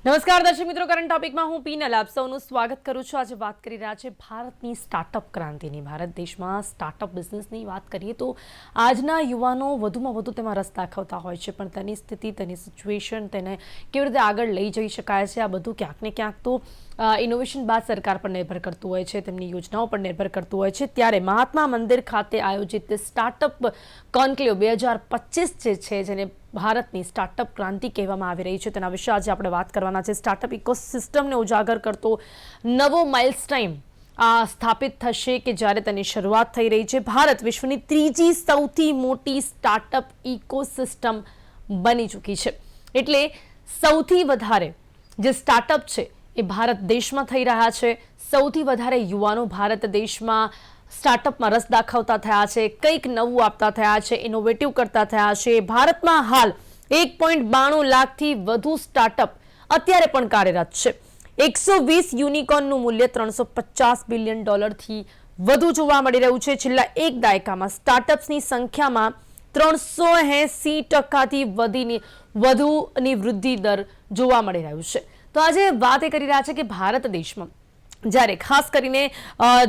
નમસ્કાર, દર્શક મિત્રો. કરંટ ટોપિકમાં હું પીનલ આપ સૌનું સ્વાગત કરું છું. આજે વાત કરી રહ્યા છે ભારતની સ્ટાર્ટઅપ ક્રાંતિની. ભારત દેશમાં સ્ટાર્ટઅપ બિઝનેસની વાત કરીએ તો આજના યુવાનો વધુમાં વધુ તેમાં રસ દાખવતા હોય છે, પણ તેની સ્થિતિ, તેની સિચ્યુએશન તેને કેવી રીતે આગળ લઈ જઈ શકાય છે, આ બધું ક્યાંક ને ક્યાંક તો ઇનોવેશન બાદ સરકાર પર નિર્ભર કરતું હોય છે, તેમની યોજનાઓ પર નિર્ભર કરતું હોય છે. ત્યારે મહાત્મા મંદિર ખાતે આયોજિત સ્ટાર્ટઅપ કોન્ક્લેવ બે હજાર પચીસ જે છે, જેને ભારતની સ્ટાર્ટઅપ ક્રાંતિ કહેવામાં આવી રહી છે. તેના વિશે આજે આપણે વાત કરવાના છે. સ્ટાર્ટઅપ ઇકોસિસ્ટમને ઉજાગર કરતો નવો માઇલસ્ટાઇમ આ સ્થાપિત થશે કે જ્યારે તેની શરૂઆત થઈ રહી છે. ભારત વિશ્વની ત્રીજી સૌથી મોટી સ્ટાર્ટઅપ ઇકોસિસ્ટમ બની ચૂકી છે. એટલે સૌથી વધારે જે સ્ટાર્ટઅપ છે એ ભારત દેશમાં થઈ રહ્યા છે. સૌથી વધારે યુવાનો ભારત દેશમાં સ્ટાર્ટઅપમાં રસ દાખવતા થયા છે. કંઈક નવું આપતા થયા છે ઇનોવેટિવ કરતા થયા છે. ભારતમાં હાલ એક પોઈન્ટ બાણું લાખથી વધુ સ્ટાર્ટઅપ અત્યારે પણ કાર્યરત છે. એકસો વીસ યુનિકોર્નનું મૂલ્ય ત્રણસો પચાસ બિલિયન ડોલરથી વધુ જોવા મળી રહ્યું છે. છેલ્લા એક દાયકામાં સ્ટાર્ટઅપ્સની સંખ્યામાં ત્રણસો એંસી ટકાથી વધીની વધુની વૃદ્ધિ દર જોવા મળી રહ્યું છે. તો આજે વાત એ કરી રહ્યા છે કે ભારત દેશમાં, જ્યારે ખાસ કરીને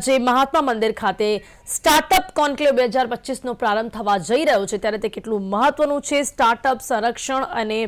જે મહાત્મા મંદિર ખાતે સ્ટાર્ટઅપ કોન્ક્લેવ બે હજાર પચીસનો પ્રારંભ થવા જઈ રહ્યો છે, ત્યારે તે કેટલું મહત્વનું છે? સ્ટાર્ટઅપ સંરક્ષણ અને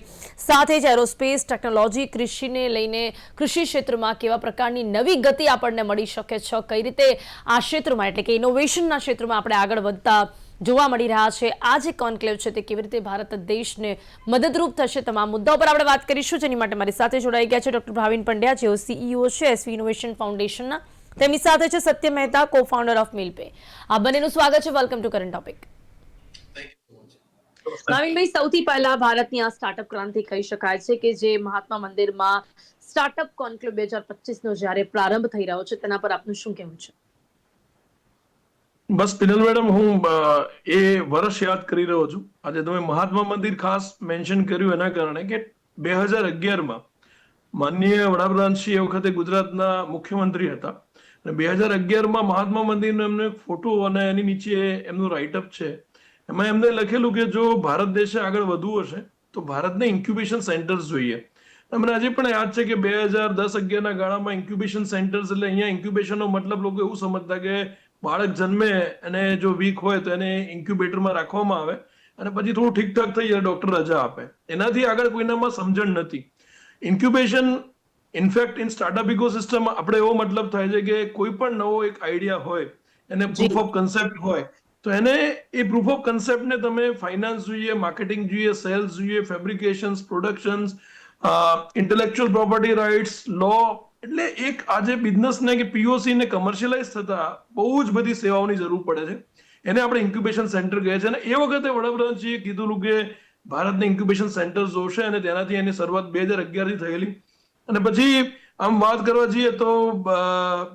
સાથે જ એરોસ્પેસ ટેકનોલોજી કૃષિને લઈને કૃષિ ક્ષેત્રમાં કેવા પ્રકારની નવી ગતિ આપણને મળી શકે છે, કઈ રીતે આ ક્ષેત્રમાં, એટલે કે ઇનોવેશનના ક્ષેત્રમાં આપણે આગળ વધતા જોવા મળી રહ્યા છે. આ જે કોન્ક્લેવ છે તે કેવી રીતે ભારત દેશને મદદરૂપ થશે તમામ મુદ્દાઓ પર આપણે વાત કરીશું. જેની માટે મારી સાથે જોડાઈ ગયા છે ડોક્ટર ભાવિન પંડ્યા, જેઓ સીઈઓ છે એસવી ઇનોવેશન ફાઉન્ડેશનના. તેમની સાથે છે સત્ય મહેતા કો ફાઉન્ડર ઓફ મિલપે આ બંનેનું સ્વાગત છે. Welcome to current topic Bhavinbhai, સૌથી પહેલા ભારતની આ સ્ટાર્ટઅપ ક્રાંતિ કહી શકાય છે કે જે મહાત્મા મંદિરમાં સ્ટાર્ટઅપ કોન્ક્લેવ બે હજાર પચીસનો જ્યારે પ્રારંભ થઈ રહ્યો છે, તેના પર આપનું શું કહેવું છે? બસ પિનલ મેડમ, હું એ વર્ષ યાદ કરી રહ્યો છું. આજે તમે મહાત્મા મંદિર ખાસ મેન્શન કર્યું એના કારણે કે બે હજાર અગિયારમાં માનનીય વડાપ્રધાન શ્રી એ વખતે ગુજરાતના મુખ્યમંત્રી હતા. અને બે હજાર અગિયારમાં મહાત્મા મંદિરનો એમનો એક ફોટો અને એની નીચે એમનું રાઇટઅપ છે. એમાં એમને લખેલું કે જો ભારત દેશે આગળ વધવું હશે, તો ભારતને ઇન્ક્યુબેશન સેન્ટર્સ જોઈએ. મને આજે પણ યાદ છે કે બે હજાર દસ અગિયારના ગાળામાં ઇન્ક્યુબેશન સેન્ટર્સ એટલે અહીંયા ઇન્ક્યુબેશનનો મતલબ લોકો એવું સમજતા કે બાળક જન્મે અને જો વીક હોય તો એને ઇન્ક્યુબેટરમાં રાખવામાં આવે અને પછી થોડું ઠીકઠાક થઈ જાય ડોક્ટર રજા આપે. એનાથી આગળ કોઈનામાં સમજણ નથી. Incubation in fact in startup ecosystem આપણે એવો મતલબ થાય છે કે કોઈ પણ નવો એક આઈડિયા હોય એને પ્રૂફ ઓફ કન્સેપ્ટ હોય તો એને એ પ્રૂફ ઓફ કન્સેપ્ટને તમે ફાઇનાન્સ જોઈએ માર્કેટિંગ જોઈએ સેલ્સ જોઈએ fabrications productions intellectual property rights law એટલે એક આજે બિઝનેસને કે પીઓસી ને કમર્શિયલાઇઝ થતા બહુ જ બધી સેવાઓની જરૂર પડે છે. એને આપણે ઇન્ક્યુબેશન સેન્ટર કહે છે અને એ વખતે વડાપ્રધાનજીએ કીધું કે ભારતને ઇન્ક્યુબેશન સેન્ટર જોશે અને તેનાથી એની શરૂઆત બે હજાર અગિયારથી થયેલી. અને પછી આમ વાત કરવા જઈએ તો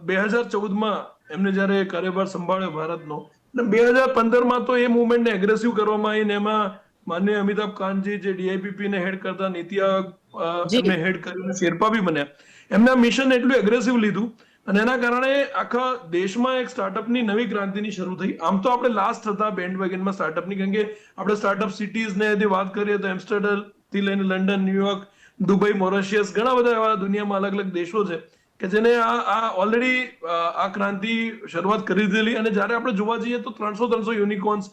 બે હજાર ચૌદમાં એમને જ્યારે કાર્યભાર સંભાળ્યો ભારતનો અને બે હજાર પંદરમાં તો એ મુવમેન્ટને એગ્રેસિવ કરવામાં આવીને એમાં માન્ય અમિતાભ કાંતજી જે ડીઆઈપીપી ને હેડ કરતા નીતિ આયોગ હેડ કરીને શેરપા બી બન્યા. એમના મિશન એટલું એગ્રેસિવ લીધું અને એના કારણે આખા દેશમાં એક સ્ટાર્ટઅપની નવી ક્રાંતિની શરૂ થઈ. આમ તો આપણે લાસ્ટ હતા બેન્ડ વેગનમાં સ્ટાર્ટઅપની કારણ કે આપણે સ્ટાર્ટઅપ સિટીઝને જે વાત કરીએ તો એમ્સ્ટરડમથી લઈને લંડન ન્યુયોર્ક દુબઈ, મોરેશિયસ ઘણા બધા એવા દુનિયામાં અલગ અલગ દેશો છે કે જેને આ આ ઓલરેડી આ ક્રાંતિ શરૂઆત કરી દીધેલી. અને જ્યારે આપણે જોવા જઈએ તો ત્રણસો ત્રણસો યુનિકોર્ન્સ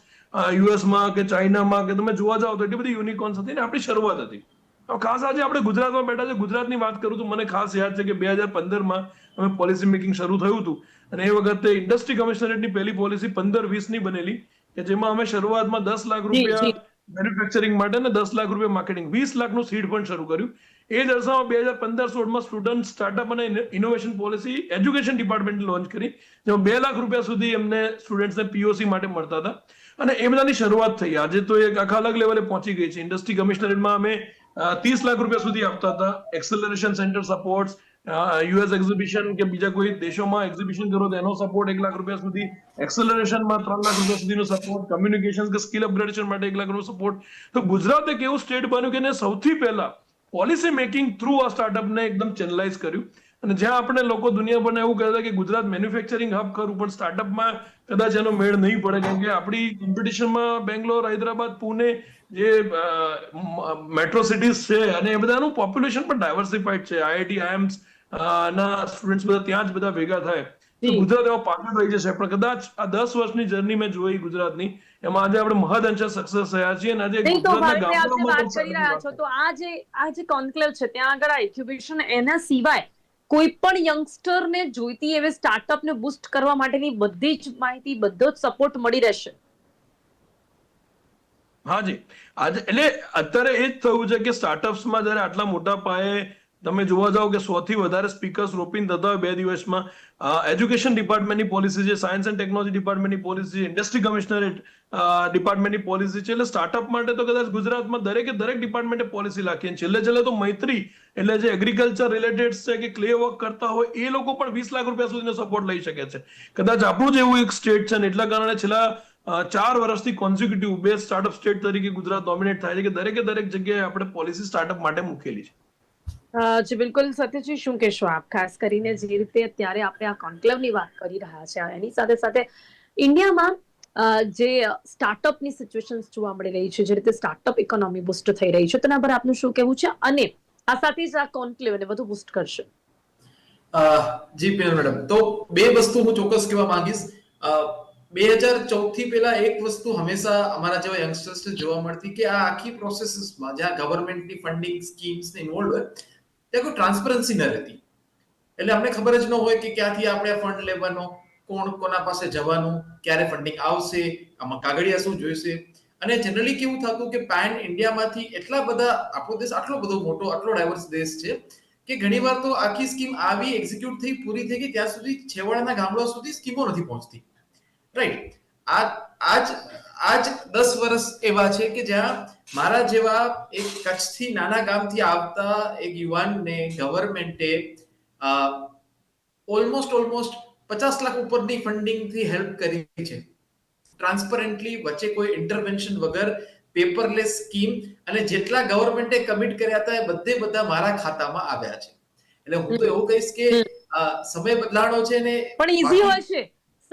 યુએસમાં કે ચાઇનામાં કે તમે જોવા જાઓ તો એટલી બધી યુનિકોર્ન્સ હતી ને આપણી શરૂઆત હતી. ખાસ આજે આપણે ગુજરાતમાં બેઠા છે. ગુજરાતની વાત કરું તો મને ખાસ યાદ છે કે બે હજાર પંદરમાં અમે પોલિસી મેકિંગ શરૂ થયું હતું. અને એ વખતે ઇન્ડસ્ટ્રી કમિશનરેટની પહેલી પોલિસી પંદર વીસની બનેલી કે જેમાં અમે શરૂઆતમાં દસ લાખ રૂપિયા મેન્યુફેક્ચરિંગ માટે ને દસ લાખ રૂપિયા માર્કેટિંગ વીસ લાખનું સીડ ફંડ શરૂ કર્યું. એ દરસામાં બે હજાર પંદર સોળમાં સ્ટુડન્ટ સ્ટાર્ટઅપ અને innovation policy education department launch કરી જેમાં બે લાખ રૂપિયા સુધી એમને સ્ટુડન્ટ્સને પીઓસી માટે મળતા હતા. અને એ બધાની શરૂઆત થઈ. આજે તો એક આખા અલગ લેવલે પહોંચી ગઈ છે. ઇન્ડસ્ટ્રી કમિશનરેટમાં અમે ત્રીસ લાખ રૂપિયા સુધી આપતા હતા. Acceleration centre supports US exhibition કે બીજા કોઈ દેશોમાં એક્ઝિબિશન કરો એનો સપોર્ટ એક લાખ રૂપિયા સુધી. એક્સેલરેશનમાં ત્રણ લાખ રૂપિયા સુધીનો સપોર્ટ કમ્યુનિકેશન કે સ્કિલ અપગ્રેડેશન માટે એક લાખ નો સપોર્ટ તો ગુજરાત એક એવું સ્ટેટ બન્યું કે સૌથી પહેલા પોલિસી મેકિંગ થ્રુ આ સ્ટાર્ટઅપને એકદમ ચેનલાઇઝ કર્યું. અને જ્યાં આપણે લોકો દુનિયાભરના એવું કહેતા કે ગુજરાત મેન્યુફેક્ચરિંગ હબ ખરું પણ સ્ટાર્ટઅપમાં કદાચ એનો મેળ નહીં પડે કેમ કે આપણી કોમ્પિટિશનમાં બેંગ્લોર હૈદરાબાદ પુણે જે મેટ્રો સિટીઝ છે અને એ બધાનું પોપ્યુલેશન પણ ડાયવર્સિફાઈડ છે. આઈઆઈટી આઈએમ્સ ના સ્ટુડન્ટ્સ બધા ત્યાં જ બધા ભેગા થાય. તો ગુજરાત એમાં પાછળ રહી જશે પણ કદાચ આ દસ વર્ષની જર્ની મેં જોઈ ગુજરાતની એમાં આજે આપણે મહદ અંશે સક્સેસ થયા છીએ અને આજે ગુજરાતના ગામડાઓમાં વાત કરી રહ્યા છો. તો આ જે આ જે કોન્ક્લેવ છે ત્યાં આગળ આ ઇક્યુબેશન એના સિવાય કોઈ પણ યંગસ્ટરને જોઈતી એવી સ્ટાર્ટઅપને બુસ્ટ કરવા માટેની બધી જ માહિતી, બધો જ સપોર્ટ મળી રહેશે. હાજી આજે એટલે અત્યારે એ જ થયું છે કે સ્ટાર્ટઅપ્સમાં જ્યારે આટલા મોટા પાયે તમે જોવા જાઓ કે સૌથી વધારે સ્પીકર્સ રોપિંગ થતા હોય બે દિવસમાં એજ્યુકેશન ડિપાર્ટમેન્ટની પોલિસી છે સાયન્સ એન્ડ ટેકનોલોજી ડિપાર્ટમેન્ટની પોલિસી ઇન્ડસ્ટ્રી કમિશનરેટ ડિપાર્ટમેન્ટની પોલિસી છે. એટલે સ્ટાર્ટઅપ માટે તો કદાચ ગુજરાતમાં દરેકે દરેક ડિપાર્ટમેન્ટે પોલિસી રાખી અને છેલ્લે છેલ્લે તો મૈત્રી એટલે જે એગ્રીકલ્ચર રિલેટેડ છે કે ક્લે વર્ક કરતા હોય, એ લોકો પણ વીસ લાખ રૂપિયા સુધીનો સપોર્ટ લઈ શકે છે. કદાચ આપણું જ એવું એક સ્ટેટ છે ને એટલા કારણે છેલ્લા ચાર વર્ષથી કોન્ઝિક્યુટિવ બે સ્ટાર્ટઅપ સ્ટેટ તરીકે ગુજરાત ડોમિનેટ થાય છે કે દરેકે દરેક જગ્યાએ આપણે પોલિસી સ્ટાર્ટઅપ માટે મૂકેલી છે. જી, બિલકુલ. સત્યજી, શું કહેશો આપ? ખાસ કરીને જે રીતે અત્યારે આપણે આ કોન્ક્લેવની વાત કરી રહ્યા છે, એની સાથે સાથે ઇન્ડિયામાં જે સ્ટાર્ટઅપની સિચ્યુએશન જોવા મળી રહી છે, જે રીતે સ્ટાર્ટઅપ ઇકોનોમી બુસ્ટ થઈ રહી છે, તેના પર આપનું શું કહેવું છે? અને આ સાથે જ આ કોન્ક્લેવને વધુ બુસ્ટ કરશે. જી મેડમ. તો બે વસ્તુ હું ચોક્કસ કહેવા માંગીશ. બે હજાર ચૌદથી પહેલા એક વસ્તુ હંમેશા અમારા જેવા યંગસ્ટર્સ જોવા મળતી કે આ આખી પ્રોસેસીસમાં જ્યાં ગવર્મેન્ટની ફંડિંગ સ્કીમ્સ ઇન્વોલ્વ હોય, ત્યાં કોઈ ટ્રાન્સપરન્સી ન રહેતી. એટલે અમને ખબર જ ન હોય કે ક્યાંથી આપણે ફંડ લેવાનો કોણ કોના પાસે જવાનું, ક્યારે ફંડિંગ આવશે, આમાં કાગળિયા શું જોઈશે? અને જનરલી કેવું થતું કે પેન ઇન્ડિયામાંથી એટલા બધા આપણો દેશ આટલો બધો મોટો, આટલો ડાયવર્સ દેશ છે, કે ઘણીવાર તો આખી સ્કીમ આવી એક્ઝિક્યુટ થઈ, પૂરી થઈ ગઈ, ત્યાં સુધી છેવાડાના ગામડા સુધી સ્કીમો નથી પહોંચતી. રાઈટ આ આજ આજ દસ વર્ષ એવા છે કે જ્યાં મારા જેવા એક કચ્છથી નાના ગામથી આવતા એક યુવાનને ગવર્મેન્ટે ઓલમોસ્ટ ઓલમોસ્ટ પચાસ લાખ ઉપરની ફંડિંગથી હેલ્પ કરી છે. ટ્રાન્સપરન્ટલી વચ્ચે કોઈ ઇન્ટરવેન્શન વગર પેપરલેસ સ્કીમ અને જેટલા ગવર્મેન્ટે કમિટ કર્યા હતા એ બધે બધા મારા ખાતામાં આવ્યા છે. એટલે હું તો એવું કહીશ કે સમય બદલાણો છે ને પણ ઈઝી હોય છે.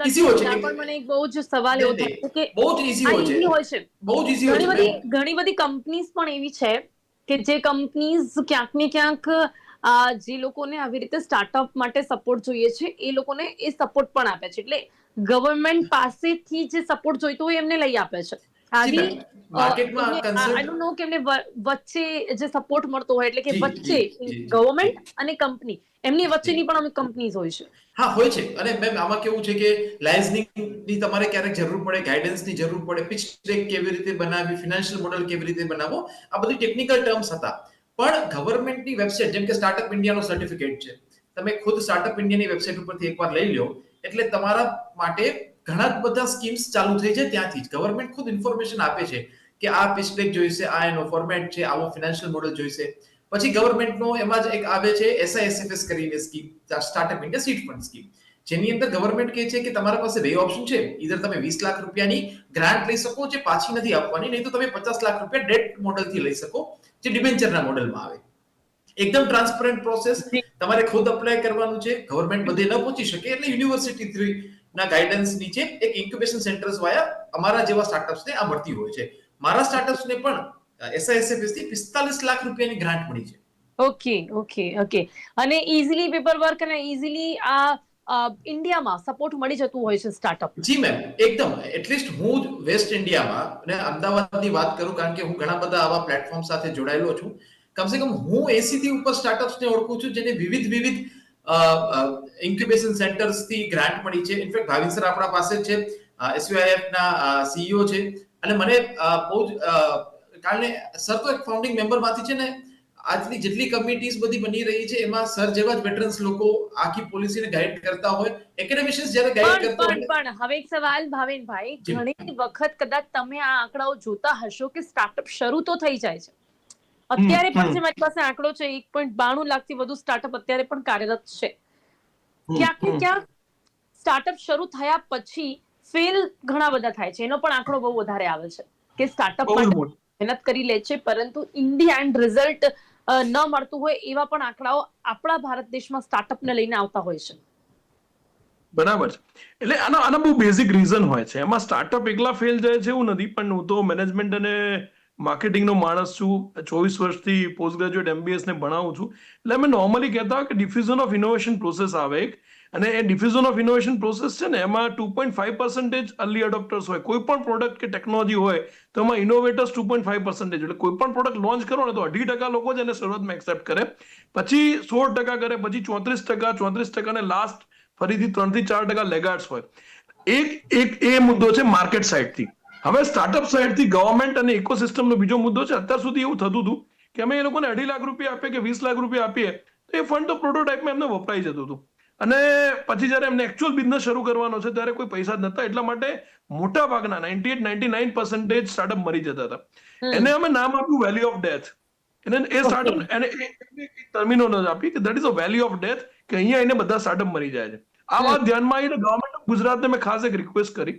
ઈઝી હોય છે. પણ મને એક બહુ જ સવાલ એવો થાય કે બહુ જ ઈઝી હોય છે. છે. બહુ જ ઈઝી હોય ઘણી બધી ઘણી બધી કંપનીઝ પણ એવી છે કે જે કંપનીઝ ક્યાંક ને ક્યાંક જે લોકોને આવી રીતે સ્ટાર્ટઅપ માટે સપોર્ટ જોઈએ છે એ લોકોને એ સપોર્ટ પણ આપે છે. એટલે ગવર્મેન્ટ પાસેથી જે સપોર્ટ જોઈતો હોય એમને લઈ આપે છે. આવી ma'am. માર્કેટમાં આ concept- આઈ ડોન્ટ નો કે એમને વચ્ચે જે સપોર્ટ મળતો હોય એટલે કે વચ્ચે. ગવર્મેન્ટ અને કંપની એમની વચ્ચેની પણ અમુક કંપનીઝ હોય છે. હા હોય છે. અને મેમ આમાં કેવું છે કે લાયન્સની તમારે ક્યારેક જરૂર પડે ગાઈડન્સની જરૂર પડે પિચ ટ્રેક કેવી રીતે બનાવવી ફિનાન્શિયલ મોડેલ કેવી રીતે બનાવવો આ બધી ટેકનિકલ ટર્મ્સ હતા. પણ ગવર્મેન્ટની વેબસાઇટ જેમ કે સ્ટાર્ટઅપ ઇન્ડિયાનો સર્ટિફિકેટ છે, તમે ખુદ સ્ટાર્ટઅપ ઇન્ડિયાની વેબસાઇટ ઉપરથી એકવાર લઈ લો એટલે તમારા માટે ઘણા બધા સ્કીમ્સ ચાલુ થઈ છે ત્યાંથી જ. ગવર્મેન્ટ ખુદ ઇન્ફોર્મેશન આપે છે કે આ પિચ જોઈશે, આ એનો ફોર્મેટ છે, આવો ફિનાન્શિયલ મોડેલ જોઈશે. પછી ગવર્મેન્ટનો એમાં જ એક આવે છે એસઆઈએસએફએસ કરીને scheme startup India seed fund scheme જેની અંદર ગવર્મેન્ટ કહે છે કે તમારા પાસે બે ઓપ્શન છે. ઈધર તમે વીસ લાખ રૂપિયાની ગ્રાન્ટ લઈ શકો જે પાછી નથી આપવાની, નહીં તો તમે 50 લાખ રૂપિયા ડેટ મોડલથી લઈ શકો, જે ડિબેન્ચરના મોડલમાં આવે. એકદમ ટ્રાન્સપરન્ટ પ્રોસેસ તમારે ખુદ અપ્લાય કરવાનું છે. ગવર્મેન્ટ બધે ન પહોંચી શકે એટલે યુનિવર્સિટી થ્રી ના ગાઈડન્સ નીચે એક ઇન્ક્યુબેશન સેન્ટર્સ વાયા અમારા જેવા સ્ટાર્ટઅપ્સને આ મળતી હોય છે. મારા સ્ટાર્ટઅપ્સને પણ એસઆઈએસએફએસથી 45 લાખ રૂપિયાની ગ્રાન્ટ મળી છે. ઓકે ઓકે ઓકે અને ઇઝીલી પેપર વર્ક અને ઇઝીલી આ ઇન્ડિયામાં સપોર્ટ મળી જતું હોય છે સ્ટાર્ટઅપ જી મેમ એકદમ. એટલીસ્ટ હું વેસ્ટ ઇન્ડિયામાં અને અમદાવાદની વાત કરું કારણ કે હું ઘણા બધા આવા પ્લેટફોર્મ સાથે જોડાયેલો છું. કમસે કમ હું એસી થી ઉપર સ્ટાર્ટઅપ્સને ઓળખું છું જેને વિવિધ વિવિધ ઇન્ક્યુબેશન સેન્ટર્સથી ગ્રાન્ટ મળી છે. ઇનફેક્ટ ભાવિન સર આપણા પાસે છે. એસયુઆઈએફ ના સીઈઓ છે. અને મને બહુ જ કારણે સર તો એક ફાઉન્ડિંગ મેમ્બરમાંથી છે ને આજની જેટલી કમિટીઝ બધી બની રહી છે એમાં સર જેવા જ વેટરન્સ લોકો આખી પોલિસીને ગાઈડ કરતા હોય એકેડેમિશિયન્સ જ્યારે ગાઈડ કરતા હોય પણ હવે એક સવાલ ભાવિનભાઈ ઘણી વખત કદાચ તમે આ આંકડાઓ જોતા હશો કે સ્ટાર્ટઅપ શરૂ તો થઈ જાય છે. અત્યારે પણ જે મારી પાસે આંકડો છે એક પોઈન્ટ બાણું લાખથી વધુ સ્ટાર્ટઅપ અત્યારે પણ કાર્યરત છે. ક્યાંક ને ક્યાંક સ્ટાર્ટઅપ શરૂ થયા પછી ફેલ ઘણા બધા થાય છે. એનો પણ આંકડો બહુ વધારે આવે છે કે સ્ટાર્ટઅપ માટે મહેનત કરી લે છે પરંતુ ઇન ધી એન્ડ રિઝલ્ટ ન મળતું હોય એવા પણ આંકડાઓ આપણા ભારત દેશમાં સ્ટાર્ટઅપને લઈને આવતા હોય છે. બરાબર છે. એટલે આના આના બહુ બેઝિક રીઝન હોય છે. એમાં સ્ટાર્ટઅપ એકલા ફેલ જાય છે એવું નથી, પણ હું તો મેનેજમેન્ટ અને માર્કેટિંગનો માણસ છું. ચોવીસ વર્ષથી પોસ્ટ ગ્રેજ્યુએટ એમબીએસ ને ભણાવું છું. એટલે અમે નોર્મલી કહેતા કે ડિફ્યુઝન ઓફ ઇનોવેશન પ્રોસેસ આવે એક. અને એ ડિફ્યુઝન ઓફ ઇનોવેશન પ્રોસેસ છે ને, એમાં two point five percentage early adopters હોય. કોઈ પણ પ્રોડક્ટ કે ટેકનોલોજી હોય, તો એમાં innovators two point five percentage એટલે કોઈ પણ પ્રોડક્ટ લોન્ચ કરો ને, તો અઢી ટકા લોકો જ એને શરૂઆતમાં એક્સેપ્ટ કરે. પછી સોળ ટકા કરે, પછી ચોત્રીસ ટકા ચોત્રીસ ટકા ને લાસ્ટ ફરીથી ત્રણથી ચાર ટકા લેગાર્ડ્સ હોય. એક એક, એ મુદ્દો છે માર્કેટ સાઇડથી હવે સ્ટાર્ટઅપ સાઇડથી ગવર્મેન્ટ અને ઇકોસિસ્ટમનો બીજો મુદ્દો છે. અત્યાર સુધી એવું થતું હતું કે અમે એ લોકોને અઢી લાખ રૂપિયા આપીએ કે વીસ લાખ રૂપિયા આપીએ, તો એ ફંડ તો પ્રોટોટાઇપમાં એમને વપરાઈ જતું હતું. અને પછી જ્યારે એમને એકચ્યુઅલ બિઝનેસ શરૂ કરવાનો છે ત્યારે કોઈ પૈસા જ નતા એટલા માટે મોટા ભાગના ninety eight ninety nine percentage startup મરી જતા હતા. એને અમે નામ આપ્યું વેલ્યુ ઓફ ડેથ એને એ સ્ટાર્ટઅપ એને ટર્મિનોલોજી આપી કે that is a valley of death કે અહીંયા એને બધા સ્ટાર્ટઅપ મરી જાય છે. આ વાત ધ્યાનમાં આવીને ગવર્મેન્ટ ઓફ ગુજરાતને મેં ખાસ એક રિક્વેસ્ટ કરી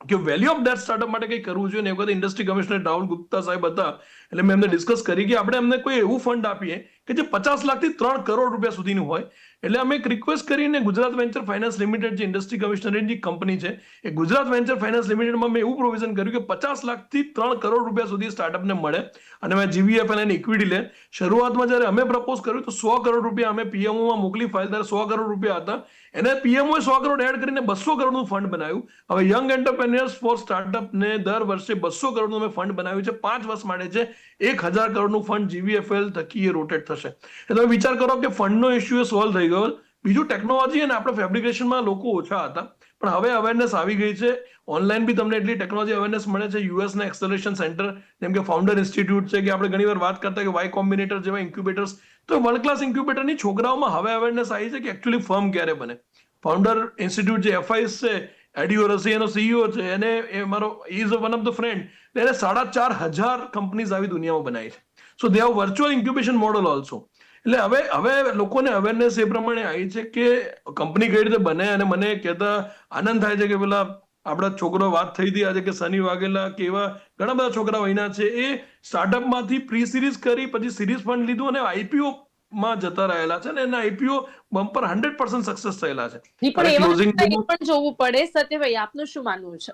કે વેલ્યુ ઓફ ડેથ સ્ટાર્ટઅપ માટે કંઈ કરવું જોઈએ? ને એ વખતે ઇન્ડસ્ટ્રી કમિશનર રાહુલ ગુપ્તા સાહેબ હતા. એટલે મેં એમને ડિસ્કસ કરી કે આપણે એમને કોઈ એવું ફંડ આપીએ કે જે પચાસ લાખથી ત્રણ કરોડ રૂપિયા સુધીનું હોય. એટલે અમે એક રિક્વેસ્ટ કરીને ગુજરાત વેન્ચર ફાઇનાન્સ લિમિટેડ જે ઇન્ડસ્ટ્રી કમિશનરની કંપની છે, એ ગુજરાત વેન્ચર ફાઇનાન્સ લિમિટેડમાં મેં એવું પ્રોવિઝન કર્યું કે પચાસ લાખથી ત્રણ કરોડ રૂપિયા સુધી સ્ટાર્ટઅપને મળે અને મેં જીવીએફ એની ઇક્વિટી લે. શરૂઆતમાં જ્યારે અમે પ્રપોઝ કર્યું તો સો કરોડ રૂપિયા અમે પીએમઓમાં મોકલી ફાઇલ ત્યારે સો કરોડ રૂપિયા હતા. એને પીએમઓએ સો કરોડ એડ કરીને બસો કરોડનું ફંડ બનાવ્યું. હવે યંગ એન્ટરપ્રેન્યોર્સ ફોર સ્ટાર્ટઅપને દર વર્ષે બસો કરોડનું અમે ફંડ બનાવ્યું છે. પાંચ વર્ષ માટે છે. એક હજાર કરોડનું ફંડ જીવીએફએલ થકી એ રોટેટ થશે. તમે વિચાર કરો કે ફંડનો ઇસ્યુ એ સોલ્વ થઈ ગયો. બીજું ટેકનોલોજી અને આપણે ફેબ્રિકેશનમાં લોકો ઓછા હતા. પણ હવે અવેરનેસ આવી ગઈ છે. ઓનલાઈન બી તમને એટલી ટેકનોલોજી અવેરનેસ મળે છે. યુએસના એક્સેલરેશન સેન્ટર જેમ કે ફાઉન્ડર ઇન્સ્ટિટ્યૂટ છે, કે આપણે ઘણીવાર વાત કરતા કે વાય કોમ્બિનેટર જેવા ઇન્ક્યુબેટર્સ તો વર્લ્ડ ક્લાસ ઇન્ક્યુબેટરની છોકરાઓમાં હવે અવેરનેસ આવી છે કે એકચ્યુઅલી ફર્મ ક્યારે બને. ફાઉન્ડર ઇન્સ્ટિટ્યૂટ જે એફઆઈએસ છે એડિયો રસી એનો સીઈઓ છે, એને એ મારો is one of the friend એને સાડા ચાર હજાર કંપનીઝ આવી દુનિયામાં બનાવી છે. So they have virtual incubation model also એટલે હવે હવે લોકોને અવેરનેસ એ પ્રમાણે આવી છે કે કંપની કઈ રીતે બને અને મને કહેતા આનંદ થાય છે કે પેલા આપણા છોકરો વાત થઈ હતી આજે કે સની વાઘેલા કે એવા ઘણા બધા છોકરા વહીના છે એ સ્ટાર્ટઅપમાંથી પ્રી સિરીઝ કરી પછી સિરીઝ ફંડ લીધું અને આઈપીઓ માં જતા રહેલા છે ને એના IPO bumper hundred percent success થયેલા છે. પણ જોવું પડે. સત્યભાઈ આપનું શું માનવું છે?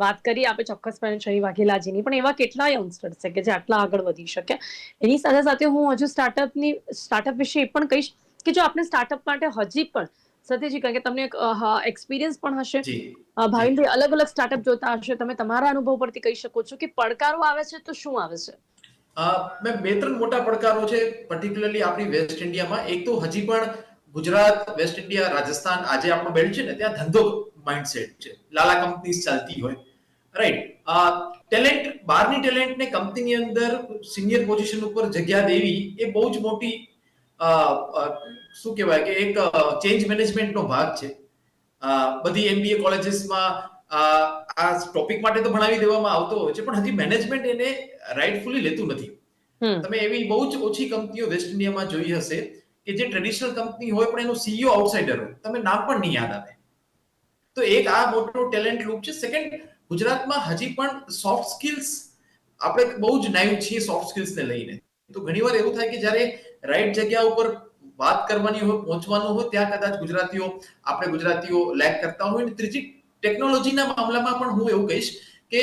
વાત કરી આપણે ચોક્કસપણે શહી વાઘેલાજીની પણ એવા કેટલા યંગસ્ટર્સ છે કે જે આટલા આગળ વધી શકે. એની સાથે સાથે હું હજુ સ્ટાર્ટઅપની સ્ટાર્ટઅપ વિશે એ પણ કહીશ કે જો આપણે સ્ટાર્ટઅપ માટે હજી પણ સત્યજી કારણ કે તમને એક એક્સપિરિયન્સ પણ હશે. ભાવિનભાઈ અલગ અલગ સ્ટાર્ટઅપ જોતા હશે. તમે તમારા અનુભવ પરથી કહી શકો છો કે પડકારો આવે છે તો શું આવે છે? મેં બે ત્રણ મોટા પડકારો છે. પર્ટિક્યુલરલી આપણી વેસ્ટ ઇન્ડિયામાં એક તો હજી પણ ગુજરાત વેસ્ટ ઇન્ડિયા રાજસ્થાન આજે આપણો બેલ્ટ છે ને ત્યાં ધંધો માઇન્ડસેટ છે. લાલા કંપનીઝ ચાલતી હોય. રાઈટ ટેલેન્ટ બહારની ટેલેન્ટને કંપનીની અંદર સિનિયર પોઝિશન ઉપર જગ્યા દેવી એ બહુ જ મોટી શું કહેવાય કે એક ચેન્જ મેનેજમેન્ટનો ભાગ છે. બધી એમબીએ કોલેજીસમાં આ ટોપિક માટે તો ભણાવી દેવામાં આવતો હોય છે પણ હજી મેનેજમેન્ટ એને રાઇટફુલી લેતું નથી. તમે એવી બહુ જ ઓછી કંપનીઓ વેસ્ટ ઇન્ડિયામાં જોઈ હશે કે જે ટ્રેડિશનલ કંપની હોય પણ એનો સીઈઓ આઉટસાઇડર હોય. તમે નામ પણ નહીં યાદ આવે. તો એક આ મોટો ટેલેન્ટ લૂપ છે. સેકન્ડ ગુજરાતમાં હજી પણ સોફ્ટ સ્કિલ્સ આપણે બહુ જ નાઈવ છીએ સોફ્ટ સ્કિલ્સને લઈને. તો ઘણીવાર એવું થાય કે જ્યારે રાઈટ જગ્યા ઉપર વાત કરવાની હોય, પહોંચવાનું હોય, ત્યાં કદાચ ગુજરાતીઓ, આપણે ગુજરાતીઓ લેક કરતા હોય. ને ત્રીજી ટેકનોલોજીના મામલામાં પણ હું એવું કહીશ કે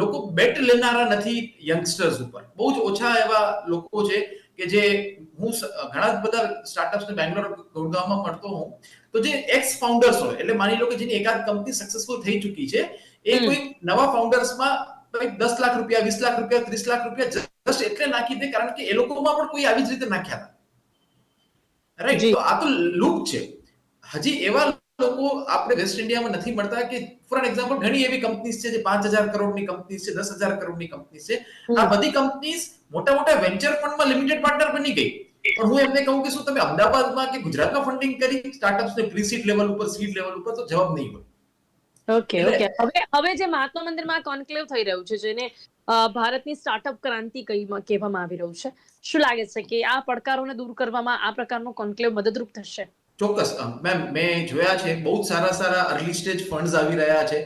લોકો બેટ લેનારા નથી યંગસ્ટર્સ ઉપર. બહુ જ ઓછા એવા લોકો છે કે જે હું ઘણા બધા સ્ટાર્ટઅપ્સ બેંગ્લોર ગુડગાંવમાં મળતો હું તો જે એક્સ ફાઉન્ડર્સ હોય એટલે માની લો કે જેની એકાદ કંપની સક્સેસફુલ થઈ ચૂકી છે એ કોઈ નવા ફાઉન્ડર્સમાં દસ લાખ રૂપિયા વીસ લાખ રૂપિયા ત્રીસ લાખ રૂપિયા જસ્ટ એટલે નાખી દે કારણ કે એ લોકોમાં પણ કોઈ આવી જ રીતે નાખ્યા હતા. રાઈટ તો આ તો લૂપ છે. હજી એવા લોકો આપણે વેસ્ટ ઇન્ડિયામાં નથી મળતા કે ફોર એક્ઝામ્પલ ઘણી એવી કંપનીઝ છે જે પાંચ હજાર કરોડની કંપનીઝ છે દસ હજાર કરોડની કંપનીઝ છે. આ બધી કંપનીઝ મોટા મોટા વેન્ચર ફંડમાં લિમિટેડ પાર્ટનર બની ગઈ. પણ હું એમને કહું કે શું તમે અમદાવાદમાં કે ગુજરાતમાં ફંડિંગ કરી સ્ટાર્ટઅપ્સને પ્રી સીડ લેવલ ઉપર સીડ લેવલ ઉપર તો જવાબ નહીં હોય ઓકે ઓકે હવે હવે જે મહાત્મા મંદિરમાં કોન્ક્લેવ થઈ રહ્યું છે જેને ભારતની સ્ટાર્ટઅપ ક્રાંતિ કહેવામાં આવી રહ્યું છે શું લાગે છે કે આ પડકારોને દૂર કરવામાં આ પ્રકારનો કોન્ક્લેવ મદદરૂપ થશે? ચોક્કસ. મેમ, મેં જોયા છે, બહુ જ સારા સારા અર્લી સ્ટેજ ફંડ્સ આવી રહ્યા છે.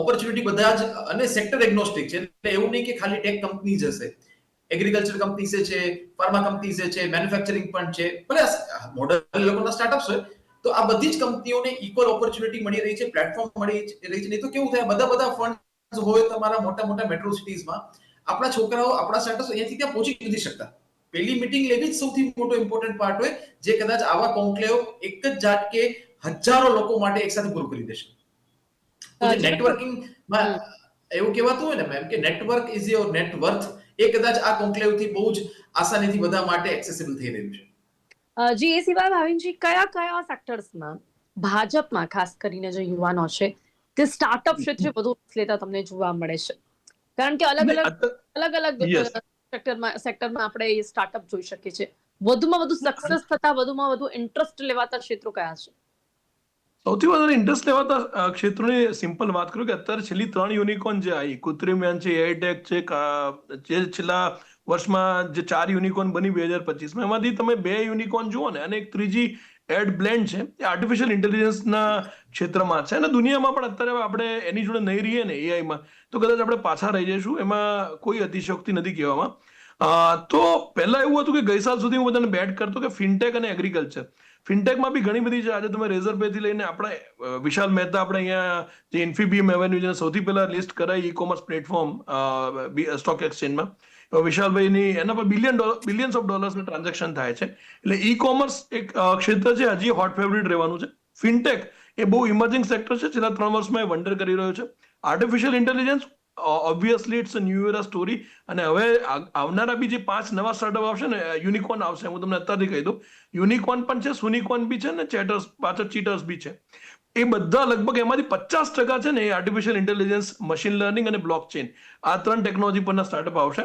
ઓપોર્ચ્યુનિટી બધા જ, અને સેક્ટર એગ્નોસ્ટિક છે, એટલે એવું નહીં કે ખાલી ટેક કંપની જ હશે. એગ્રીકલ્ચર કંપનીઝ છે ફાર્મા કંપનીઝ છે મેન્યુફેક્ચરિંગ પણ છે. ભલે મોડલ લોકોના સ્ટાર્ટઅપ્સ હોય, તો આ બધી જ કંપનીઓને ઇક્વલ ઓપોર્ચ્યુનિટી મળી રહી છે પ્લેટફોર્મ મળી રહી છે. નહીં તો કેવું થાય, બધા બધા ફંડ હોય તમારા મોટા મોટા મેટ્રો સિટીઝમાં આપણા છોકરાઓ, આપણા સ્ટાર્ટઅપ્સ અહીંયાથી ત્યાં પહોંચી નથી શકતા. પહેલી મીટિંગ લેવી જ સૌથી મોટો ઇમ્પોર્ટન્ટ પાર્ટ હોય જે કદાચ આવા કોન્ક્લેવ એક જ જાત કે હજારો લોકો માટે એકસાથે પૂરું કરી દેશે. નેટવર્કિંગમાં એવું કહેવાતું હોય ને મેમ કે network is your net worth એ કદાચ આ કોન્ક્લેવથી બહુ જ આસાનીથી બધા માટે એક્સેસિબલ થઈ રહ્યું છે. જી એ સિવાય ભાવિનજી કયા કયા સેક્ટર્સમાં ભાજપમાં ખાસ કરીને જે યુવાનો છે તે સ્ટાર્ટઅપ ક્ષેત્રે વધુ લેતા તમને જોવા મળે છે? કારણ કે અલગ અલગ અલગ અલગ. સેક્ટરમાં સેક્ટરમાં આપણે એ સ્ટાર્ટઅપ જોઈ શકીએ છીએ. વધુમાં વધુ સક્સેસ થતા વધુમાં વધુ ઇન્ટરેસ્ટ લેવાતા ક્ષેત્રો કયા છે? સૌથી વધારે ઇન્ટરેસ્ટ લેવાતા ક્ષેત્રોની સિમ્પલ વાત કરું કે અત્યારે છેલ્લી ત્રણ યુનિકોર્ન જે આવી કૃત્રિમ યાન છે એઆઈ છે જે છેલ્લા વર્ષમાં જે ચાર યુનિકોર્ન બની બે હજાર પચીસમાં એમાંથી તમે બે યુનિકોર્ન જુઓ ને, અને એક ત્રીજી એડ બ્લેન્ડ છે, એ આર્ટિફિશિયલ ઇન્ટેલિજન્સના ક્ષેત્રમાં છે, અને દુનિયામાં પણ અત્યારે આપણે એની જોડે નહીં રહીએ ને એઆઈમાં તો કદાચ આપણે પાછા રહી જઈશું, એમાં કોઈ અતિશયોક્તિ નથી કહેવામાં. તો પહેલાં એવું હતું કે ગઈ સાલ સુધી હું બધાને બેટ કરતો કે ફિનટેક અને એગ્રીકલ્ચર ફિનટેકમાં બી ઘણી બધી છે, આજે તમે રેઝર પેથી લઈને આપણે વિશાલ મહેતા આપણે અહીંયા જે ઇન્ફીબીએમ એવેન્યુ જેને સૌથી પહેલા લિસ્ટ કરાય ઈ કોમર્સ પ્લેટફોર્મ સ્ટોક એક્સચેન્જમાં વિશાલભાઈની એના પર બિલિયન ડોલર બિલિયન્સ ઓફ ડોલર્સનું ટ્રાન્ઝેક્શન થાય છે. એટલે ઈ કોમર્સ એક ક્ષેત્ર છે, હજી હોટ ફેવરિટ રહેવાનું છે. ફિનટેક એ બહુ ઇમર્જિંગ સેક્ટર છે, છેલ્લા ત્રણ વર્ષમાં એ વન્ડર કરી રહ્યો છે. Artificial intelligence obviously it's new year story અને હવે આવનારા બી જે પાંચ નવા સ્ટાર્ટઅપ આવશે ને યુનિકોર્ન આવશે, હું તમને અત્યારથી કહી દઉં. યુનિકોર્ન પણ છે સુનિકોર્ન બી છે ને ચેટર્સ પાછળ ચીટર્સ બી છે. એ બધા લગભગ એમાંથી પચાસ ટકા છે ને, એ આર્ટિફિશિયલ ઇન્ટેલિજન્સ મશીન લર્નિંગ અને બ્લોક ચેન આ ત્રણ ટેકનોલોજી પરના સ્ટાર્ટઅપ આવશે.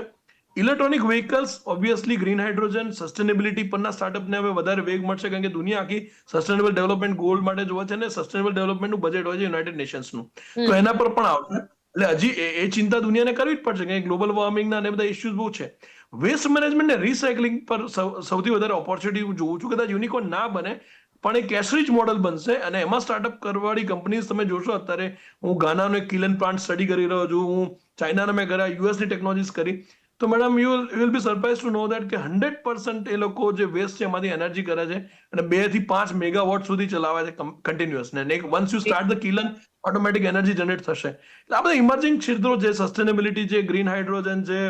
Electronic vehicles obviously green hydrogen sustainability પરના સ્ટાર્ટઅપને હવે વધારે વેગ મળશે કારણ કે દુનિયા આખી સસ્ટેનેબલ ડેવલપમેન્ટ ગોલ માટે જોવે છે અને સસ્ટેનેબલ ડેવલપમેન્ટનું બજેટ હોય છે યુનાઇટેડ નેશન્સનું તો એના પર પણ આવશે. એટલે હજી એ ચિંતા દુનિયાને કરવી જ પડશે કે ગ્લોબલ વોર્મિંગના અને બધા ઇસ્યુઝ બહુ છે. વેસ્ટ મેનેજમેન્ટ ને રિસાયકલિંગ પર સૌથી વધારે ઓપોર્ચ્યુનિટી હું જોઉં છું. કદાચ યુનિકોર્ન ના બને પણ એ કેશરીચ મોડલ બનશે અને એમાં સ્ટાર્ટઅપ કરવાવાળી કંપનીઝ તમે જોશો અત્યારે હું ગાનાનો એક કિલન પ્લાન્ટ સ્ટડી કરી રહ્યો છું. હું ચાઇનાના મેં કર્યા યુએસની ટેકનોલોજીસ કરી. તો madam you will be surprise to know that કે હંડ્રેડ પર્સન્ટ એ લોકો જે વેસ્ટ છે, એમાંથી એનર્જી કરે છે અને બેથી પાંચ મેગાવોટ સુધી ચલાવે છે કન્ટિન્યુઅસ ને once you start the kiln automatic energy generate થશે. એટલે આ બધા ઇમર્જિંગ ક્ષેત્રો જે સસ્ટેનેબિલિટી છે ગ્રીન હાઇડ્રોજન છે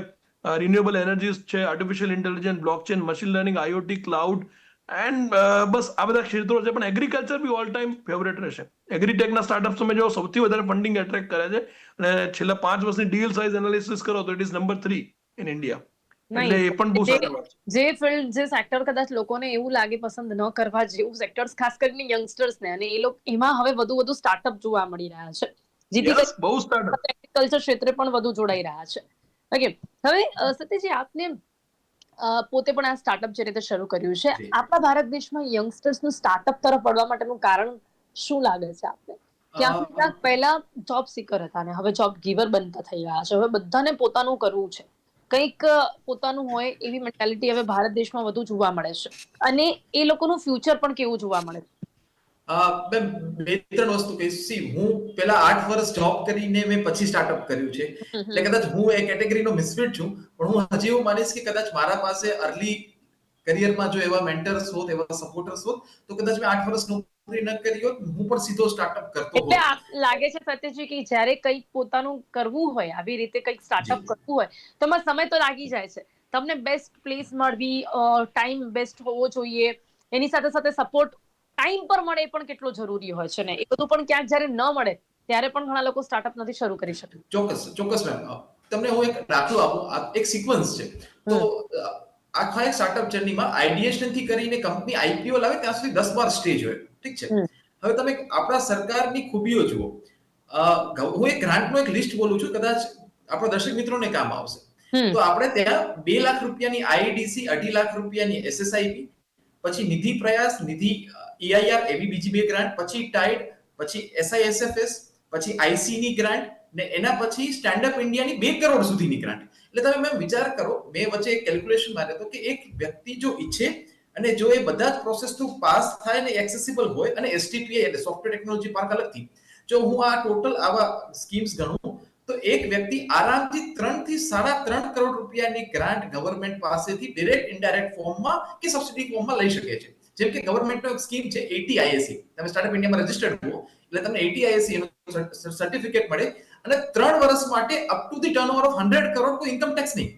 રિન્યુએબલ એનર્જીસ છે artificial intelligence blockchain machine learning IoT cloud and બસ આ બધા ક્ષેત્રો છે. પણ agriculture be all time favourite રહેશે. એગ્રીટેકના સ્ટાર્ટઅપ્સ તમે જો સૌથી વધારે ફંડિંગ એટ્રેક્ટ કરે છે. અને છેલ્લા પાંચ વર્ષની ડીલ સાઇઝ એનાલિસિસ કરો તો it is number three in India એટલે એ પણ બહુ સારી વાત છે. જે ફિલ્ડ જે સેક્ટર કદાચ લોકોને એવું લાગે પસંદ ન કરવા જેવું સેક્ટર્સ ખાસ કરીને યંગસ્ટર્સ ને. અને એ લોકો એમાં હવે વધુ વધુ સ્ટાર્ટઅપ જોવા મળી રહ્યા છે. જેથી બહુ સ્ટાર્ટઅપ એગ્રીકલ્ચર ક્ષેત્રે પણ વધુ જોડાઈ રહ્યા છે. ઓકે હવે સતીજી આપને પોતે પણ આ સ્ટાર્ટઅપ જે રીતે શરૂ કર્યું છે આપણા ભારત દેશમાં યંગસ્ટર્સનું સ્ટાર્ટઅપ તરફ વળવા માટેનું કારણ શું લાગે છે આપને? ક્યાંક પહેલા જોબ સીકર હતા ને હવે જોબ ગીવર બનતા થઈ ગયા છે હવે બધાને પોતાનું કરવું છે. કંઈક પોતાનું હોય એવી મેન્ટાલિટી હવે ભારત દેશમાં વધુ જોવા મળે છે. અને એ લોકોનું ફ્યુચર પણ કેવું જોવા મળે છે? બે ત્રણ વસ્તુ કહીશ સી હું પેલા આઠ વર્ષ જોબ કરીને મેં પછી સ્ટાર્ટઅપ કર્યું છે. એટલે કદાચ હું એ કેટેગરીનો મિસફિટ છું પણ હું હજી એવું માનીશ કે કદાચ મારા પાસે અર્લી કરિયરમાં જો એવા મેન્ટર્સ હોત એવા સપોર્ટર્સ હોત તો કદાચ મેં આઠ વર્ષ નોકરી ન કરી હોત હું પણ સીધો સ્ટાર્ટઅપ કરતો એટલે લાગે છે સત્યજી કે જ્યારે કંઈક પોતાનું કરવું હોય આવી રીતે કંઈક સ્ટાર્ટઅપ કરવું હોય તો એમાં સમય તો લાગી જાય છે. તમને બેસ્ટ પ્લેસ મળવી ટાઈમ બેસ્ટ હોવો જોઈએ. એની સાથે સાથે સપોર્ટ ટાઈમ પર મળે એ પણ કેટલો જરૂરી હોય છે ને? એ બધું પણ ક્યાંક જ્યારે ન મળે ત્યારે પણ ઘણા લોકો સ્ટાર્ટઅપ નથી શરૂ કરી શકતા. ચોક્કસ ચોક્કસ મેમ તમને હું એક દાખલો આપું. એક સિક્વન્સ છે. તો આખા એક સ્ટાર્ટઅપ જર્નીમાં આઈડિએશનથી કરીને કંપની આઈપીઓ લાવે ત્યાં સુધી દસ બાર સ્ટેજ હોય. ઠીક છે? હવે તમે આપણા સરકારની ખૂબીઓ જુઓ. હું એક ગ્રાન્ટનું એક લિસ્ટ બોલું છું કદાચ આપણા દર્શક મિત્રોને કામ આવશે. તો આપણે ત્યાં બે લાખ રૂપિયાની આઈડીસી અઢી લાખ રૂપિયાની એસએસઆઈપી પછી નિધિ પ્રયાસ નિધિ ઈઆઈઆર એવી બીજી બે ગ્રાન્ટ પછી ટાઈડ પછી એસઆઈએસએફએસ પછી આઈસી ની ગ્રાન્ટ ને એના પછી સ્ટેન્ડ અપ ઇન્ડિયાની બે કરોડ સુધીની ગ્રાન્ટ એટલે તમે મેમ વિચાર કરો મેં વચ્ચે એક કેલ્ક્યુલેશન માર્યો હતો કે એક વ્યક્તિ જો ઈચ્છે અને જો એ બધા જ પ્રોસેસ થ્રુ પાસ થાય ને એક્સેસિબલ હોય અને એસટીપીઆઈ એટલે સોફ્ટવેર ટેકનોલોજી પાર્ક અલગથી, જો હું આ ટોટલ આવા સ્કીમ્સ ગણું, તો એક વ્યક્તિ આરામથી ત્રણથી સાડા ત્રણ કરોડ રૂપિયાની ગ્રાન્ટ ગવર્મેન્ટ પાસેથી ડિરેક્ટ ઇનડાયરેક્ટ ફોર્મમાં કે સબસિડી ફોર્મમાં લઈ શકે છે. જેમ કે ગવર્મેન્ટનો એક સ્કીમ છે એટી આઈએસસી તમે સ્ટાર્ટઅપ ઇન્ડિયામાં રજીસ્ટર્ડ હો એટલે તમને એટી નું સર્ટિફિકેટ મળે. અને ત્રણ વર્ષ માટે up to the turnover of hundred crore કોઈ ઇન્કમ ટેક્સ નહીં.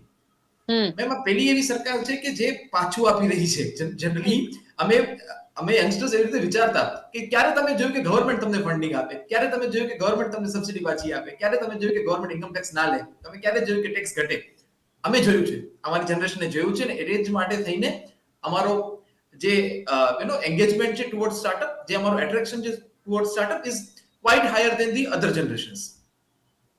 એમાં પેલી એવી સરકાર છે કે જે પાછું આપી રહી છે. જનરલી અમે અમે યંગસ્ટર્સ એવી રીતે વિચારતા કે ક્યારે તમે જોયું કે ગવર્મેન્ટ તમને ફંડિંગ આપે ક્યારે તમે જોયું કે ગવર્મેન્ટ તમને સબસિડી પાછી આપે ક્યારે તમે જોયું કે ગવર્મેન્ટ ઇન્કમ ટેક્સ ના લે તમે ક્યારે જોયું કે ટેક્સ ઘટે? અમે જોયું છે. અમારી જનરેશને જોયું છે ને એ જ માટે થઈને અમારો જે યુ નો એન્ગેજમેન્ટ છે ટુવર્ડ સ્ટાર્ટઅપ જે અમારો એટ્રેક્શન છે toward startup is quite higher than the other generations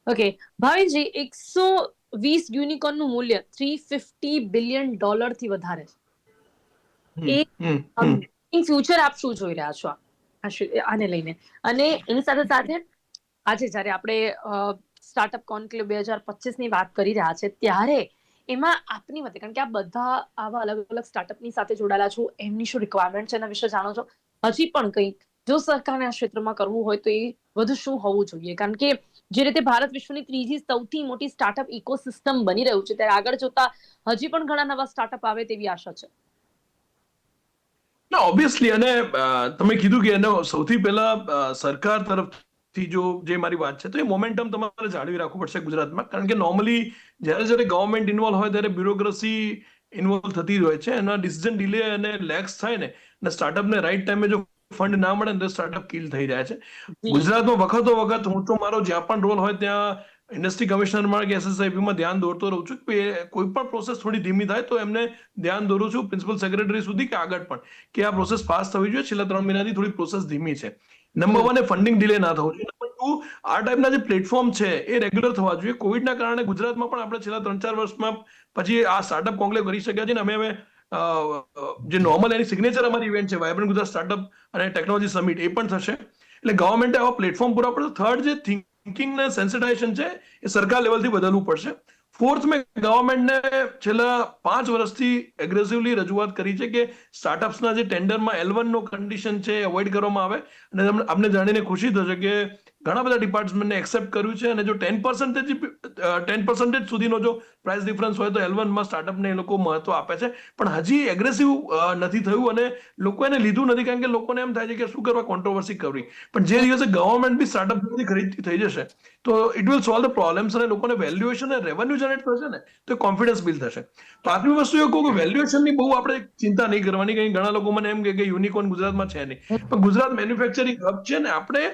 okay Bhavinji એકસો વીસ યુનિકોર્નનું મૂલ્ય થ્રી ફિફ્ટી બિલિયન ડોલરથી વધારે છે. એ ફ્યુચર આપ શું જોઈ રહ્યા છો આને લઈને. અને એની સાથે સાથે આજે જ્યારે આપણે સ્ટાર્ટઅપ કોન્ક્લેવ બે હજાર પચીસની વાત કરી રહ્યા છે ત્યારે એમાં આપની મતે કારણ કે આ બધા આવા અલગ અલગ સ્ટાર્ટઅપની સાથે જોડાયેલા છો એમની શું રિક્વાયરમેન્ટ છે એના વિશે જાણો છો? હજી પણ કંઈક જો સરકારને આ ક્ષેત્રમાં કરવું હોય તો એ વધુ શું હોવું જોઈએ? કારણ કે જે રીતે ભારત વિશ્વની ત્રીજી સૌથી મોટી સ્ટાર્ટઅપ ઇકોસિસ્ટમ બની રહ્યું છે, ત્યારે આગળ જોતા હજી પણ ઘણા નવા સ્ટાર્ટઅપ આવે તેવી આશા છે. ના ઓબ્વિયસલી અને તમે કીધું કે એનો સૌથી પહેલા સરકાર તરફથી જો જે મારી વાત છે, તો એ મોમેન્ટમ તમારે જાળવી રાખવું પડશે ગુજરાતમાં. કારણ કે નોર્મલી જ્યારે જ્યારે ગવર્મેન્ટ ઇન્વોલ્વ હોય, ત્યારે બ્યુરોક્રસી ઇન્વોલ્વ થતી જ હોય છે. એના ડિસિઝન ડિલે અને લેક્સ થાય ને, અને સ્ટાર્ટઅપને રાઈટ ટાઈમે જો ફંડ ના મળે ને સ્ટાર્ટઅપ કિલ થઈ જાય છે. ગુજરાતમાં વખતો વખત હું તો મારો જ્યાં પણ રોલ હોય ત્યાં ઇન્ડસ્ટ્રી કમિશનરમાં કે SSIP માં ધ્યાન દોરતો રહું છું કે કોઈ પણ પ્રોસેસ થોડી ધીમી થાય તો એમને ધ્યાન દોરું છું પ્રિન્સિપલ સેક્રેટરી સુધી કે આગળ પણ કે આ પ્રોસેસ પાસ થવી જોઈએ. છેલ્લા ત્રણ મહિનાથી થોડી પ્રોસેસ ધીમી છે. નંબર વન એ ફંડિંગ ડિલે ના થવું જોઈએ. નંબર ટુ આ ટાઈપના જે પ્લેટફોર્મ છે એ રેગ્યુલર થવા જોઈએ. કોવિડના કારણે ગુજરાતમાં પણ આપણે છેલ્લા ત્રણ ચાર વર્ષમાં પછી આ સ્ટાર્ટઅપ કોન્ક્લેવ કરી શક્યા છે ને અમે હવે જે નોર્મલ એની સિગ્નેચર અમારી ઇવેન્ટ છે વાયબ્રન્ટ ગુજરાત સ્ટાર્ટઅપ અને ટેકનોલોજી સમિટ એ પણ થશે. એટલે ગવર્મેન્ટે આવા પ્લેટફોર્મ પૂરા પડશે થર્ડ જે થિંકિંગ ને સેન્સિટાઇઝેશન છે, એ સરકાર લેવલથી બદલવું પડશે. ફોર્થ મેં ગવર્મેન્ટને છેલ્લા પાંચ વર્ષથી એગ્રેસિવલી રજૂઆત કરી છે કે સ્ટાર્ટઅપ્સના જે ટેન્ડરમાં એલ વનનો કન્ડિશન છે એવોઇડ કરવામાં આવે. અને અમને જાણીને ખુશી થશે કે ઘણા બધા ડિપાર્ટમેન્ટને એક્સેપ્ટ કર્યું છે અને જો ટેન પર્સન્ટેજ ટેન પર્સન્ટેજ સુધીનો જો પ્રાઇસ ડિફરન્સ હોય તો એલ વનમાં સ્ટાર્ટઅપને એ લોકો મહત્વ આપે છે. પણ હજી એગ્રેસિવ નથી થયું અને લોકો એને લીધું નથી કારણ કે લોકોને એમ થાય છે કે શું કરવા કોન્ટ્રોવર્સી કરવી. પણ જે દિવસે ગવર્મેન્ટ બી સ્ટાર્ટઅપ ખરીદતી થઈ જશે, તો it will solve the problems અને લોકોને વેલ્યુએશન અને રેવન્યુ જનરેટ થશે ને, તો કોન્ફિડન્સ બિલ્ડ થશે. પાંચમી વસ્તુ એ કહું કે વેલ્યુએશનની બહુ આપણે ચિંતા નહીં કરવાની કંઈ ઘણા લોકો મને એમ કે યુનિકોન ગુજરાતમાં છે નહીં. પણ ગુજરાત મેન્યુફેક્ચરિંગ હબ છે ને, આપણે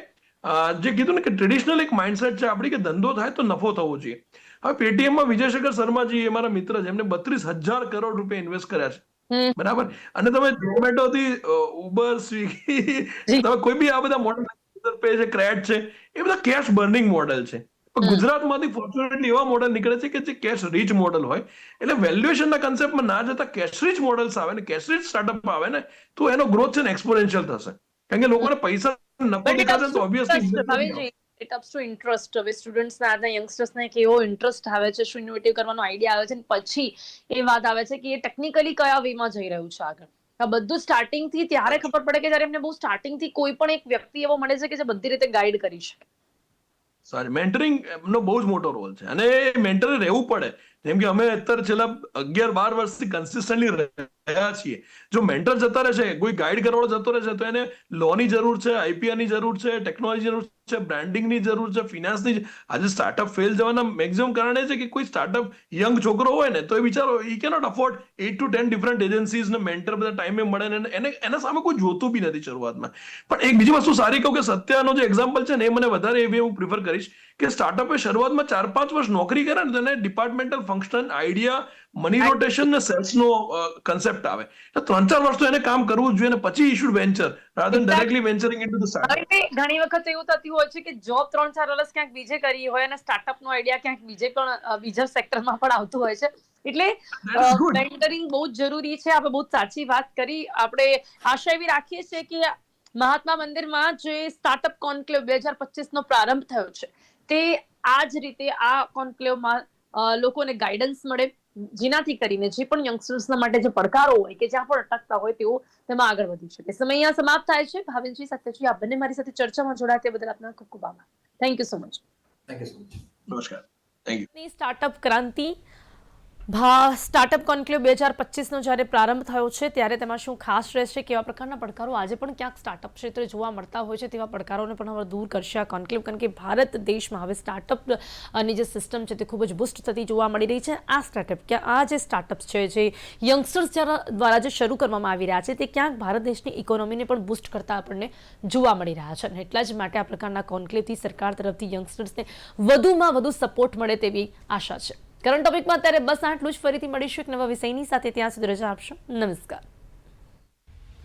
જે કીધું ને કે ટ્રેડિશનલ એક માઇન્ડસેટ છે આપણી કે ધંધો થાય તો નફો થવો જોઈએ. હવે પેટીએમમાં વિજયશેખર શર્માજી એ મારા મિત્ર છે એમને બત્રીસ હજાર કરોડ રૂપિયા ઇન્વેસ્ટ કર્યા છે. બરાબર? અને તમે ઝોમેટો થી ઉબર સ્વિગી તમે કોઈ બી આ બધા મોડલ પે છે ક્રેડ છે એ બધા કેશ બર્નિંગ મોડલ છે. પણ ગુજરાતમાંથી ફોર્ચ્યુનેટલી એવા મોડલ નીકળે છે કે જે કેશ રીચ મોડલ હોય. એટલે વેલ્યુએશનના કન્સેપ્ટમાં ના જતા કેશ રીચ મોડલ્સ આવે ને કેશ રીચ સ્ટાર્ટઅપ આવે ને તો એનો ગ્રોથ છે ને એક્સપોનેન્શિયલ થશે. કારણ કે લોકોને પૈસા નફો દેખાશે તો obviously interest, Bhavinji, it ups હવે students ના આજના youngsters ને કેવો interest આવે છે શું innovative કરવાનો આઈડિયા આવે છે? અને પછી એ વાત આવે છે કે એ ટેકનિકલી કયા વે જઈ રહ્યું છે આગળ? આ બધું સ્ટાર્ટિંગથી ત્યારે ખબર પડે કે જ્યારે એમને બહુ સ્ટાર્ટિંગથી કોઈ પણ એક વ્યક્તિ એવો મળે છે કે જે બધી રીતે ગાઈડ કરી શકે. સારી મેન્ટરિંગ નો બહુ જ મોટો રોલ છે. અને મેન્ટર રહેવું પડે. જેમ કે અમે અત્યારે છેલ્લા અગિયાર બાર વર્ષથી કન્સિસ્ટન્ટલી રહ્યા છીએ. જો મેન્ટર જતા રહેશે, કોઈ ગાઈડ કરવાળો જતો રહેશે, તો એને લોની જરૂર છે આઈપીઆરની જરૂર છે ટેકનોલોજી જરૂર છે બ્રાન્ડિંગની જરૂર છે ફિનાન્સની આજે સ્ટાર્ટઅપ ફેલ જવાના મેક્સિમમ કારણ એ છે કે કોઈ સ્ટાર્ટઅપ યંગ છોકરો હોય ને, તો એ બિચારો ઈ cannot afford at two ten different agencies ને મેન્ટર બધા ટાઈમે મળે ને, એને, એના સામે કોઈ જોતું બી નથી શરૂઆતમાં. પણ એક બીજી વસ્તુ સારી કહું કે સત્યાનો જે એક્ઝામ્પલ છે ને, એ મને વધારે એવી હું પ્રિફર કરીશ. કે સ્ટાર્ટઅપે શરૂઆતમાં ચાર પાંચ વર્ષ નોકરી કરે ને તો એને departmental function idea money rotation ને સેલ્સનો કન્સેપ્ટ આવે. તો ત્રણ ચાર વર્ષ તો એને કામ કરવું જોઈએ ને પછી issued venture rather. Directly venturing into the startup ઘણી વખત એવું થતું હોય છે કે જોબ ત્રણ ચાર વર્ષ ક્યાંક બીજે કરી હોય અને સ્ટાર્ટઅપ નો આઈડિયા ક્યાંક બીજે પણ બીજા સેક્ટરમાં પણ આવતું હોય છે. એટલે. મેન્ટરિંગ બહુ જ જરૂરી છે. આપણે બહુ સાચી વાત કરી. આપણે આશા એવી રાખીએ છીએ કે મહાત્મા મંદિરમાં જે સ્ટાર્ટઅપ કોન્ક્લેવ બે હજાર પચીસ નો પ્રારંભ થયો છે તે આ જ રીતે આ કોન્ક્લેવમાં લોકોને ગાઈડન્સ મળે. જેનાથી કરીને જે પણ યંગસ્ટર્સના માટે જે પડકારો હોય કે જ્યાં પણ અટકતા હોય તેઓ તેમાં આગળ વધી શકે. સમય અહીંયા સમાપ્ત થાય છે. ભાવિનજી સત્યજી આપ બંને મારી સાથે ચર્ચામાં જોડાયા તે બદલ આપના ખૂબ ખૂબ આભાર. Thank you so much thank you so much નમસ્કાર. થેન્ક યુ સ્ટાર્ટઅપ ક્રાંતિ ભા સ્ટાર્ટઅપ કોન્ક્લેવ બે હજાર પચીસનો જ્યારે પ્રારંભ થયો છે, ત્યારે તેમાં શું ખાસ રહેશે, કેવા પ્રકારના પડકારો આજે પણ ક્યાંક સ્ટાર્ટઅપ ક્ષેત્રે જોવા મળતા હોય છે, તેવા પડકારોને પણ હવે દૂર કરશે આ કોન્ક્લેવ કારણ કે ભારત દેશમાં હવે સ્ટાર્ટઅપની જે સિસ્ટમ છે, તે ખૂબ જ બુસ્ટ થતી જોવા મળી રહી છે. આ સ્ટાર્ટઅપ કે આ જે સ્ટાર્ટઅપ છે, જે યંગસ્ટર્સ દ્વારા જે શરૂ કરવામાં આવી રહ્યા છે, તે ક્યાંક ભારત દેશની ઇકોનોમીને પણ બુસ્ટ કરતા આપણને જોવા મળી રહ્યા છે. અને એટલા જ માટે આ પ્રકારના કોન્ક્લેવથી સરકાર તરફથી યંગસ્ટર્સને વધુમાં વધુ સપોર્ટ મળે તેવી આશા છે. કરંટ ટોપિકમાં અત્યારે બસ આટલું જ. ફરીથી મળીશું એક નવા વિષયની સાથે. ત્યાં સુધી રજા આપશો. નમસ્કાર.